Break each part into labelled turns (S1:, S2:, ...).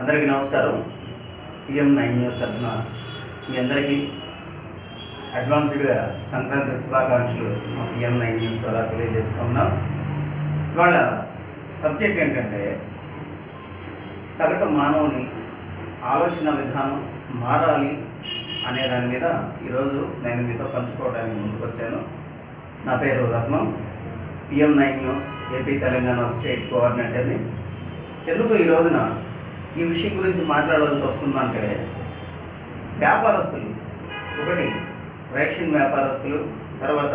S1: అందరికీ నమస్కారం. PM nine news తరఫున మీ అందరికీ అడ్వాన్స్డ్గా సంక్రాంతి శుభాకాంక్షలు మా పిఎం నైన్ న్యూస్ ద్వారా తెలియజేస్తున్నాం ఇవాళ సబ్జెక్ట్ ఏంటంటే సగటు మానవుని ఆలోచన విధానం మారాలి అనే దాని మీద ఈరోజు నేను మీతో పంచుకోవడానికి ముందుకు వచ్చాను నా పేరు Ratnam. PM nine news AP Telangana state కోఆర్డినేటర్ని. ఎందుకు ఈ రోజున ఈ విషయం గురించి మాట్లాడాల్సి వస్తుందంటే వ్యాపారస్తులు. ఒకటి రేషన్ వ్యాపారస్తులు తర్వాత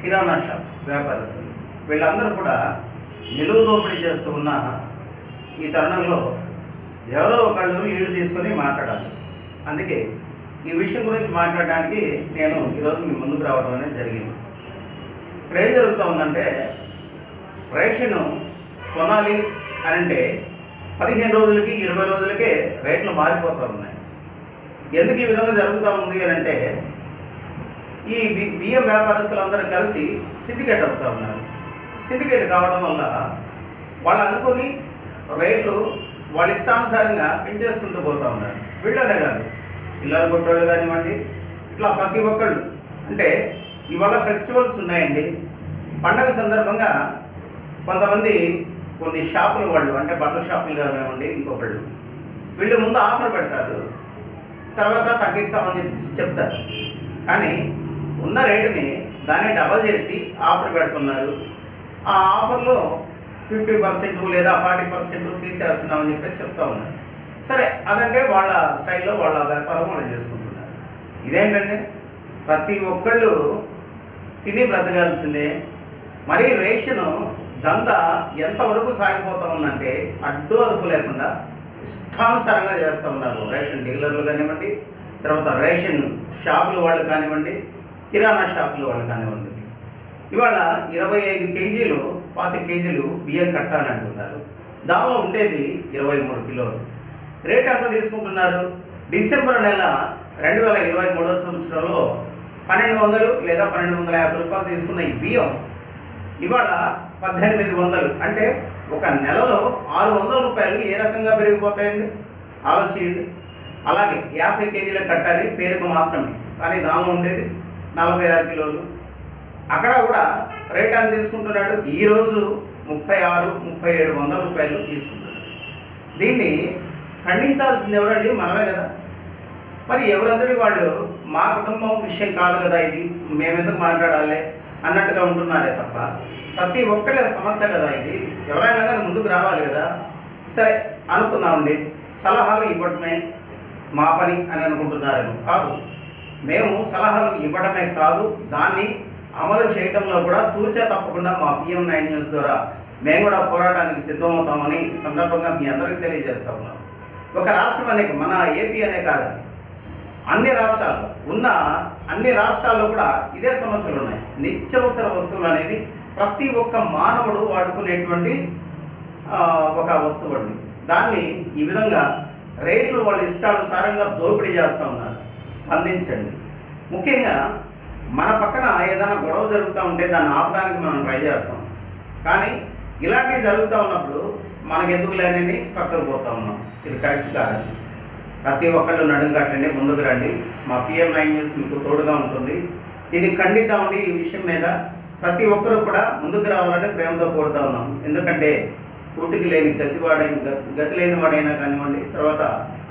S1: కిరాణా షాప్ వ్యాపారస్తులు. వీళ్ళందరూ కూడా నిలువు దోపిడీ చేస్తూ ఉన్న ఈ తరుణంలో ఎవరో ఒకళ్ళు లీడ్ తీసుకొని మాట్లాడాలి. అందుకే ఈ విషయం గురించి మాట్లాడడానికి నేను ఈరోజు మీ ముందుకు రావడం అనేది జరిగింది. ఇక్కడ ఏం జరుగుతూ ఉందంటే రేషన్ కొనాలి అని అంటే పదిహేను రోజులకి ఇరవై రోజులకే రేట్లు మారిపోతూ ఉన్నాయి. ఎందుకు ఈ విధంగా జరుగుతూ ఉంది అని అంటే ఈ బి- బియ్యం వ్యాపారస్తులందరూ కలిసి సిండికేట్ అవుతూ ఉన్నారు. సిండికేట్ కావడం వల్ల వాళ్ళు అనుకుని రేట్లు వాళ్ళ ఇష్టానుసారంగా పెంచేసుకుంటూ పోతూ ఉన్నారు. వీళ్ళనే కాదు పిల్లలు కొట్టోళ్ళు కానివ్వండి ఇట్లా ప్రతి ఒక్కళ్ళు. అంటే ఇవాళ ఫెస్టివల్స్ ఉన్నాయండి. పండగ సందర్భంగా కొంతమంది కొన్ని షాపులు వాళ్ళు అంటే బట్టల షాపులు కానివ్వండి ఇంకొకళ్ళు వీళ్ళు ముందు ఆఫర్ పెడతారు తర్వాత తగ్గిస్తామని చెప్పి చెప్తారు. కానీ ఉన్న రేటుని దాన్ని డబల్ చేసి ఆఫర్ పెడుతున్నారు. ఆ ఆఫర్లో ఫిఫ్టీ పర్సెంట్ లేదా ఫార్టీ పర్సెంట్ తీసేస్తున్నామని చెప్పి చెప్తా ఉన్నారు. సరే అదంటే వాళ్ళ స్టైల్లో వాళ్ళ వ్యాపారం వాళ్ళు చేసుకుంటున్నారు. ఇదేంటంటే ప్రతి ఒక్కళ్ళు తిని బ్రతకాల్సిందే. మరీ రేషను దంద ఎంతవరకు సాగిపోతా ఉందంటే అడ్డు అదుపు లేకుండా ఇష్టానుసారంగా చేస్తూ ఉన్నారు. రేషన్ డీలర్లు కానివ్వండి తర్వాత రేషన్ షాపుల వాళ్ళు కానివ్వండి కిరాణా షాపుల వాళ్ళు కానివ్వండి. ఇవాళ ఇరవై ఐదు కేజీలు పాతి కేజీలు బియ్యం కట్టాలని అంటున్నారు. దానిలో ఉండేది ఇరవై మూడు కిలోలు. రేట్ ఎంత తీసుకుంటున్నారు? డిసెంబర్ నెల రెండు వేల ఇరవై మూడో సంవత్సరంలో పన్నెండు వందలు లేదా పన్నెండు వందల యాభై రూపాయలు తీసుకున్న ఈ బియ్యం ఇవాళ పద్దెనిమిది వందలు. అంటే ఒక నెలలో ఆరు వందల రూపాయలు ఏ రకంగా పెరిగిపోతాయండి? ఆలోచించండి. అలాగే యాభై కేజీల కట్టాలి పేరుకు మాత్రమే. కానీ దానిలో ఉండేది నలభై ఆరు కిలోలు. అక్కడ కూడా రేట్ అని తీసుకుంటున్నాడు? ఈరోజు ముప్పై ఆరు ముప్పై ఏడు వందల రూపాయలు తీసుకుంటున్నాడు. దీన్ని ఖండించాల్సింది ఎవరండి? మనమే కదా. మరి ఎవరందరి వాళ్ళు? మా కుటుంబం విషయం కాదు కదా ఇది. మేమెందుకు మాట్లాడాలి? అన్నట్టుగా ఉంటున్నారే తప్ప ప్రతి ఒక్కళ్ళ సమస్య కదా ఇది. ఎవరైనా కానీ ముందుకు రావాలి కదా. సరే అనుకుందామండి. సలహాలు ఇవ్వటమే మా పని అని అనుకుంటున్నారేమో కాదు. మేము సలహాలు ఇవ్వడమే కాదు. దాన్ని అమలు చేయడంలో కూడా తూచా తప్పకుండా మా పిఎం నైన్ న్యూస్ ద్వారా మేము కూడా పోరాటానికి సిద్ధమవుతామని సందర్భంగా మీ అందరికీ తెలియజేస్తా ఉన్నాం. ఒక రాష్ట్రం అనే మన ఏపీ అనే కాదండి. అన్ని రాష్ట్రాల్లో ఉన్న అన్ని రాష్ట్రాల్లో కూడా ఇదే సమస్యలు ఉన్నాయి. నిత్యవసర వస్తువులు అనేది ప్రతి ఒక్క మానవుడు వాడుకునేటువంటి ఒక వస్తువు అండి. దాన్ని ఈ విధంగా రేట్లు వాళ్ళ ఇష్టానుసారంగా దోపిడీ చేస్తూ ఉన్నారు. స్పందించండి. ముఖ్యంగా మన పక్కన ఏదైనా గొడవ జరుగుతూ ఉంటే దాన్ని ఆపడానికి మనం ట్రై చేస్తాం. కానీ ఇలాంటివి జరుగుతూ ఉన్నప్పుడు మనకు ఎందుకు లేనని పక్కకు పోతా ఉన్నాం. ఇది కరెక్ట్ కాదండి. ప్రతి ఒక్కళ్ళు నడుం కట్టండి ముందుకు రండి. మా పిఎం నైన్ న్యూస్ మీకు తోడుగా ఉంటుంది. దీన్ని ఖండిద్దామండి ఈ విషయం మీద. ప్రతి ఒక్కరూ కూడా ముందుకు రావాలని ప్రేమతో కోరుతా ఉన్నాం. ఎందుకంటే కూటికి లేని గతివాడై గతి లేని వాడైనా కానివ్వండి తర్వాత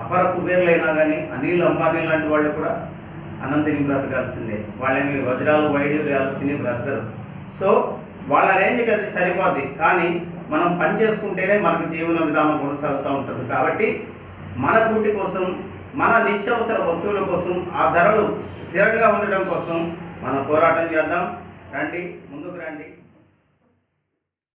S1: అపర కుబేర్లైనా కానీ అనిల్ అంబానీ లాంటి వాళ్ళు కూడా అన్నం బ్రతకాల్సిందే. వాళ్ళేమి వజ్రాలు వైడ్యాలు తిని బ్రతకరు. సో వాళ్ళ రేంజ్కి అది సరిపోద్ది. కానీ మనం పని చేసుకుంటేనే మనకు జీవన విధానం కొనసాగుతూ ఉంటుంది. కాబట్టి మన గుడ్డి కోసం మన నిత్యావసర వస్తువుల కోసం ఆ ధరలు స్థిరంగా ఉండడం కోసం మనం పోరాటం చేద్దాం. రండి ముందుకు రండి.